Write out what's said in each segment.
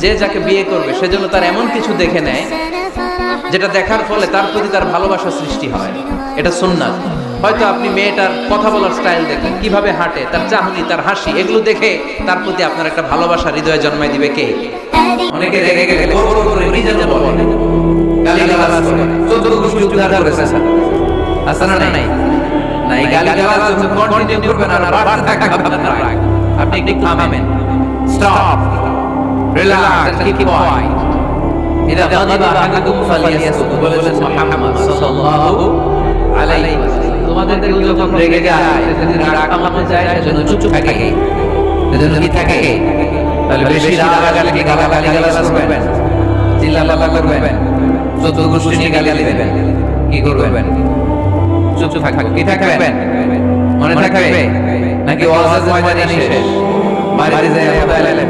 যে যাকে বিয়ে করবে সেজন্য তার এমন কিছু দেখে নেয় যেটা দেখার ফলে তার প্রতি তার ভালোবাসা সৃষ্টি হয়। এটা সুন্নাত। হয়তো আপনি মেয়েটার কথা বলার স্টাইল দেখলেন, কীভাবে হাঁটে, তার চাহনি, তার হাসি, এগুলো দেখে তার প্রতি আপনার একটা ভালোবাসা হৃদয়ে জন্মায় দিবে কে? অনেকে রেগে গেলে আপনি একটু থামেন। স্টপ রিল্যাক্স কিপ কোয়াইট إذا غضب أحدكم فليسكت বলেছেন মুহাম্মদ সাল্লাল্লাহু আলাইহি ওয়াসাল্লাম তোমাদের কেউ যখন রেগে যায় যদি রাগ থামাতে চায় সেজন্য চুপ থাকে সেজন্য কি থাকে তাহলে বেশি রাগ আগালে কি গালাগালি গালাজ করবেন চিল্লাপাল্লা করবেন চোদ্দ গোষ্ঠী নিয়ে গালি দিবেন কি করবেন চুপ থাকবেন কি থাকবেন মনে থাকবে নাকি ওয়াজ ময়দানে শেষ বাড়িতে যায় আবার এলেন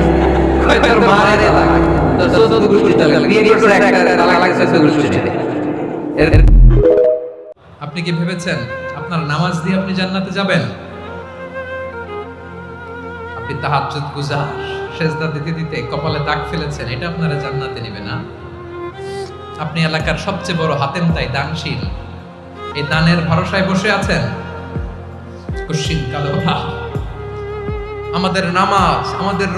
আপনি কি ভেবেছেন আপনার নামাজ দিয়ে আপনি জান্নাতে যাবেন? আপনি তাহাজ্জুদ সেজদা দিতে দিতে কপালে দাগ ফেলেছেন, এটা আপনারা জান্নাতে নেবে না। আপনি এলাকার সবচেয়ে বড় হাতেম তাই দানশীল। এই দানের ভরসায় বসে আছেন? আমাদের নামাজ, আমাদের